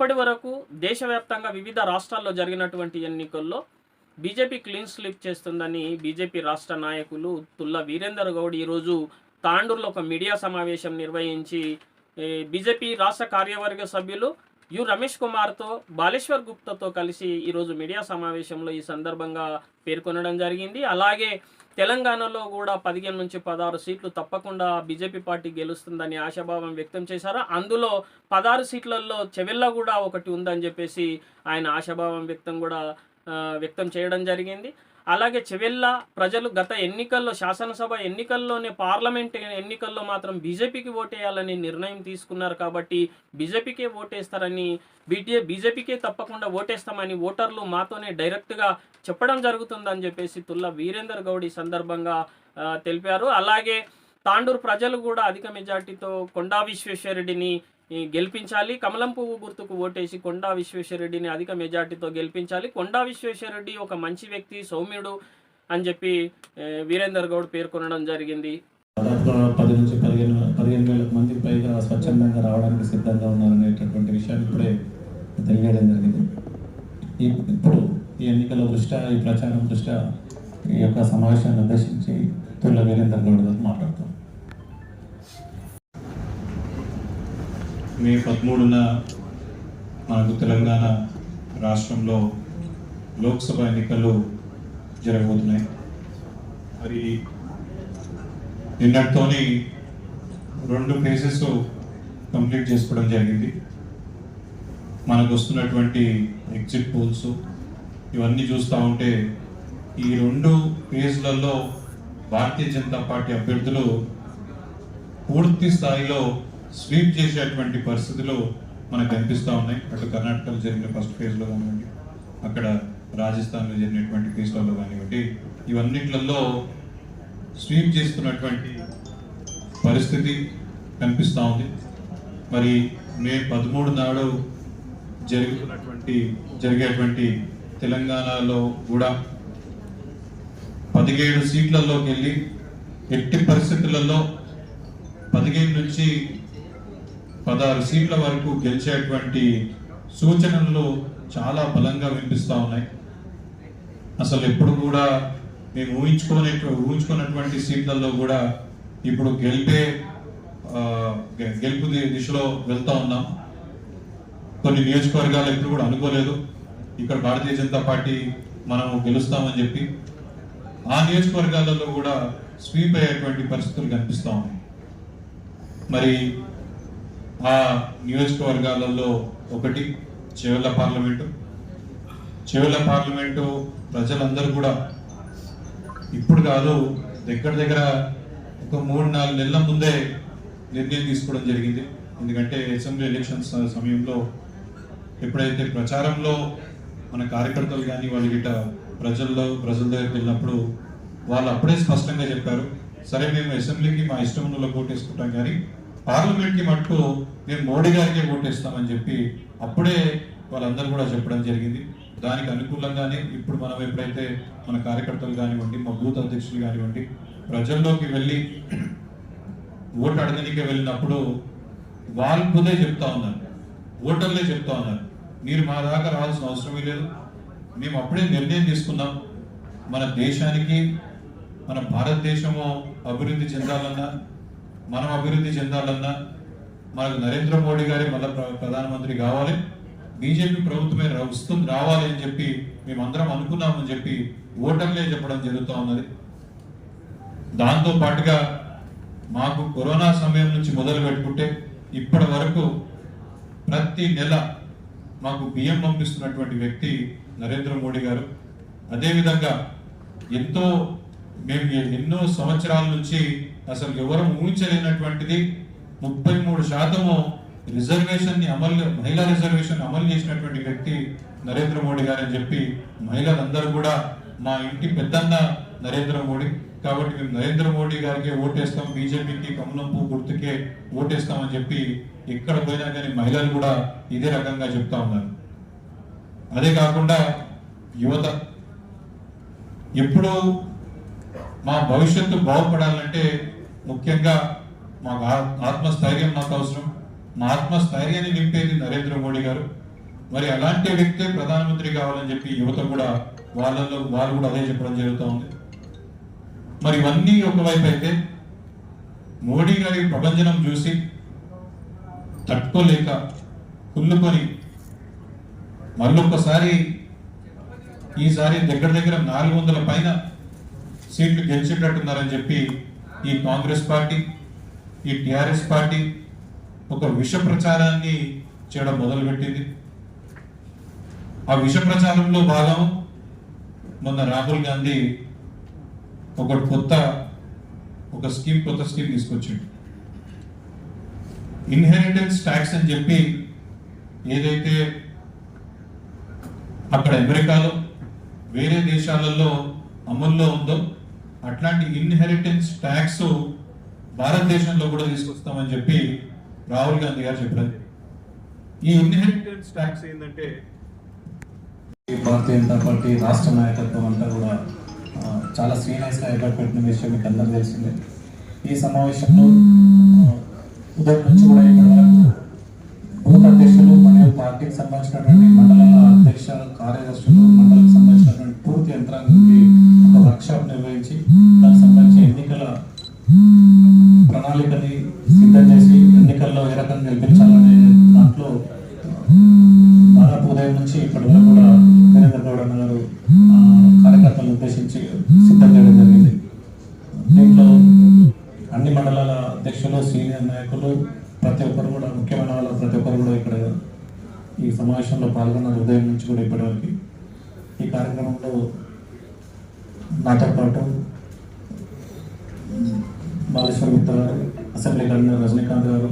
ఇప్పటి వరకు దేశవ్యాప్తంగా వివిధ రాష్ట్రాల్లో జరిగినటువంటి ఎన్నికల్లో బీజేపీ క్లీన్ స్లిప్ చేస్తుందని బీజేపీ రాష్ట్ర నాయకులు తుల్ల వీరేందర్ గౌడ్ ఈరోజు తాండూరులో ఒక మీడియా సమావేశం నిర్వహించి బీజేపీ రాష్ట్ర కార్యవర్గ సభ్యులు యు రమేష్ కుమార్తో బాలేశ్వర్ గుప్తాతో కలిసి ఈరోజు మీడియా సమావేశంలో ఈ సందర్భంగా పేర్కొనడం జరిగింది. అలాగే తెలంగాణలో కూడా పదిహేను నుంచి పదహారు సీట్లు తప్పకుండా బీజేపీ పార్టీ గెలుస్తుందని ఆశాభావం వ్యక్తం చేశారు. అందులో పదహారు సీట్లలో చెవెల్ల కూడా ఒకటి ఉందని చెప్పేసి ఆయన ఆశాభావం వ్యక్తం కూడా వ్యక్తం చేయడం జరిగింది. అలాగే చెవెల్లా ప్రజలు గత ఎన్నికల్లో శాసనసభ ఎన్నికల్లోనే పార్లమెంట్ ఎన్నికల్లో మాత్రం బీజేపీకి ఓటేయాలని నిర్ణయం తీసుకున్నారు కాబట్టి బీజేపీకే ఓటేస్తారని బీటీఏ బీజేపీకే తప్పకుండా ఓటేస్తామని ఓటర్లు మాతోనే డైరెక్ట్గా చెప్పడం జరుగుతుందని చెప్పేసి తుల్లా వీరేందర్ గౌడ్ ఈ సందర్భంగా తెలిపారు. అలాగే తాండూరు ప్రజలు కూడా అధిక మెజార్టీతో కొండా విశ్వేశ్వరుడిని గెలిపించాలి. కమలం పువ్వు గుర్తుకు ఓటేసి కొండా విశ్వేశ్వరరెడ్డిని అధిక మెజార్టీతో గెలిపించాలి. కొండా విశ్వేశ్వరరెడ్డి ఒక మంచి వ్యక్తి సౌమ్యుడు అని చెప్పి వీరేందర్ గౌడ్ పేర్కొనడం జరిగింది. పది నుంచి పదిహేను పదిహేను వేల మంది పైగా స్వచ్ఛందంగా రావడానికి సిద్ధంగా ఉన్నారనేటటువంటి విషయాన్ని ఇప్పుడే తెలియడం జరిగింది. ఈ ఇప్పుడు ఈ ఎన్నికల దృష్ట్యా ఈ ప్రచారం దృష్ట్యా ఈ యొక్క సమావేశాన్ని ఉద్దేశించి తుల్ల వీరేందర్ గౌడ్ గారు మాట్లాడుతాం మే పదమూడున మనకు తెలంగాణ రాష్ట్రంలో లోక్సభ ఎన్నికలు జరగబోతున్నాయి. మరి నిన్నటితోని రెండు ఫేజెస్ కంప్లీట్ చేసుకోవడం జరిగింది. మనకు వస్తున్నటువంటి ఎగ్జిట్ పోల్స్ ఇవన్నీ చూస్తూ ఉంటే ఈ రెండు ఫేజ్లలో భారతీయ జనతా పార్టీ అభ్యర్థులు పూర్తి స్థాయిలో స్వీప్ చేసేటువంటి పరిస్థితులు మనకు కనిపిస్తూ ఉన్నాయి. అటు కర్ణాటకలో జరిగిన ఫస్ట్ ఫేజ్లో కానివ్వండి అక్కడ రాజస్థాన్లో జరిగినటువంటి ఫేజ్లలో కానివ్వండి ఇవన్నిట్లలో స్వీప్ చేస్తున్నటువంటి పరిస్థితి కనిపిస్తూ ఉంది. మరి మే పదమూడు నాడు జరుగుతున్నటువంటి జరిగేటువంటి తెలంగాణలో కూడా పదిహేడు సీట్లలోకి వెళ్ళి ఎట్టి పరిస్థితులలో పదిహేను నుంచి పదహారు సీట్ల వరకు గెలిచేటువంటి సూచనలు చాలా బలంగా వినిపిస్తూ ఉన్నాయి. అసలు ఎప్పుడు కూడా మేము ఊహించుకోనే ఊహించుకున్నటువంటి సీట్లలో కూడా ఇప్పుడు గెలిపే గెలుపు దిశలో వెళ్తా ఉన్నాం. కొన్ని నియోజకవర్గాలు ఎప్పుడు కూడా అనుకోలేదు. ఇక్కడ భారతీయ జనతా పార్టీ మనము గెలుస్తామని చెప్పి. ఆ నియోజకవర్గాలలో కూడా స్వీప్ అయ్యేటువంటి పరిస్థితులు కనిపిస్తూ ఉన్నాయి. మరి ఆ నియోజకవర్గాలలో ఒకటి చెవెల పార్లమెంటు. చెవెల పార్లమెంటు ప్రజలందరూ కూడా ఇప్పుడు కాదు దగ్గర దగ్గర ఒక మూడు నాలుగు నెలల ముందే నిర్ణయం తీసుకోవడం జరిగింది. ఎందుకంటే అసెంబ్లీ ఎలక్షన్స్ సమయంలో ఎప్పుడైతే ప్రచారంలో మన కార్యకర్తలు కానీ వాళ్ళ గిట్ట ప్రజల్లో ప్రజల దగ్గరికి వెళ్ళినప్పుడు వాళ్ళు అప్పుడే స్పష్టంగా చెప్పారు సరే మేము అసెంబ్లీకి మా ఇష్టం ఉన్న వాళ్ళకి ఓటేసుకుంటాం కానీ పార్లమెంట్కి మటుకు మేము మోడీ గారికి ఓటేస్తామని చెప్పి అప్పుడే వాళ్ళందరూ కూడా చెప్పడం జరిగింది. దానికి అనుకూలంగానే ఇప్పుడు మనం ఎప్పుడైతే మన కార్యకర్తలు కానివ్వండి మా బూత్ అధ్యక్షులు కానివ్వండి ప్రజల్లోకి వెళ్ళి ఓటు అడగనికే వెళ్ళినప్పుడు వాళ్ళు చెప్తా ఉన్నారు. ఓటర్లే చెప్తా ఉన్నారు. మీరు మా దాకా రావాల్సిన అవసరమే లేదు. మేము అప్పుడే నిర్ణయం తీసుకున్నాం. మన దేశానికి మన భారతదేశము అభివృద్ధి చెందాలన్నా మనం అభివృద్ధి చెందాలన్నా మనకు నరేంద్ర మోడీ గారే మళ్ళీ ప్రధానమంత్రి కావాలి. బీజేపీ ప్రభుత్వమే వస్తుంది రావాలి అని చెప్పి మేమందరం అనుకున్నామని చెప్పి ఓటర్లే చెప్పడం జరుగుతూ ఉన్నది. దాంతో పాటుగా మాకు కరోనా సమయం నుంచి మొదలు పెట్టుకుంటే ఇప్పటి వరకు ప్రతి నెల మాకు బియ్యం పంపిస్తున్నటువంటి వ్యక్తి నరేంద్ర మోడీ గారు. అదేవిధంగా ఎంతో మేము ఎన్నో సంవత్సరాల నుంచి అసలు ఎవరు ఊహించలేనటువంటిది. ముప్పై మూడు శాతము రిజర్వేషన్ని అమలు మహిళా రిజర్వేషన్ అమలు చేసినటువంటి వ్యక్తి నరేంద్ర మోడీ గారు అని చెప్పి మహిళలందరూ కూడా మా ఇంటి పెద్దన్న నరేంద్ర మోడీ. కాబట్టి మేము నరేంద్ర మోడీ గారికి ఓటేస్తాం బీజేపీకి కమలం పువ్వు గుర్తుకే ఓటేస్తామని చెప్పి ఎక్కడ పోయినా కానీ మహిళలు కూడా ఇదే రకంగా చెప్తా ఉన్నారు. అదే కాకుండా యువత. ఎప్పుడూ మా భవిష్యత్తు బాగుపడాలంటే ముఖ్యంగా మాకు ఆత్మస్థైర్యం మాకు అవసరం. మా ఆత్మస్థైర్యాన్ని నింపేది నరేంద్ర మోడీ గారు. మరి అలాంటి వ్యక్తే ప్రధానమంత్రి కావాలని చెప్పి యువత కూడా వాళ్ళలో వాళ్ళు కూడా అదే చెప్పడం జరుగుతూ ఉంది. మరి ఇవన్నీ ఒకవైపు అయితే మోడీ గారి ప్రభంజనం చూసి తట్టుకోలేక కుళ్ళుకొని మళ్ళొక్కసారి ఈసారి దగ్గర దగ్గర నాలుగు వందల పైన సీట్లు గెలిచేటట్టున్నారని చెప్పి ఈ కాంగ్రెస్ పార్టీ ఈ టిఆర్ఎస్ పార్టీ ఒక విష ప్రచారాన్ని చేయడం మొదలుపెట్టింది. ఆ విష ప్రచారంలో భాగం మొన్న రాహుల్ గాంధీ ఒక కొత్త ఒక స్కీమ్ కొత్త స్కీమ్ తీసుకొచ్చింది ఇన్హెరిటెన్స్ ట్యాక్స్ అని చెప్పి ఏదైతే అక్కడ అమెరికాలో వేరే దేశాలలో అమల్లో ఉందో అట్లాంటి ఇన్హెరిటెన్స్ ట్యాక్స్ భారతదేశంలో కూడా తీసుకొస్తామని చెప్పి రాహుల్ గాంధీ గారు చెప్పారు ఈ ఇన్హెరిటెన్స్ ట్యాక్స్ ఏంటంటే భారతీయ జనతా పార్టీ రాష్ట్ర నాయకత్వం అంతా కూడా చాలా సీరియస్గా ఎఫర్ట్ పెట్టిన విషయం మీకు అందరూ తెలిసిందే. ఈ సమావేశంలో ఉదయం నుంచి కూడా ఇక్కడ వరకు బూత్ అధ్యక్షులు మరియు పార్టీకి సంబంధించినటువంటి మండలాల అధ్యక్ష కార్యదర్శులు మండల సంబంధించినటువంటి పూర్తి యంత్రాంగానికి ఒక వర్క్షాప్ నిర్వహించి దానికి సంబంధించి ఎన్నికల ప్రణాళికని సిద్ధం చేసి ఎన్నికల్లో గెలిపించాలనే దాంట్లో దాదాపు ఉదయం నుంచి ఇప్పటి వరకు కూడా వీరేంద్ర గౌడ్ అన్న గారు కార్యకర్తలను ఉద్దేశించి సిద్ధం చేయడం జరిగింది. దీంట్లో అన్ని మండలాల అధ్యక్షులు సీనియర్ నాయకులు ప్రతి ఒక్కరు కూడా ముఖ్యమైన వాళ్ళు ప్రతి ఒక్కరు కూడా ఇక్కడ ఈ సమావేశంలో పాల్గొన్నారు ఉదయం నుంచి కూడా ఇప్పటివరకు ఈ కార్యక్రమంలో నాతో పాటు బాలేశ్వర గుప్తా గారు అసెంబ్లీ కన్వీనర్ రజనీకాంత్ గారు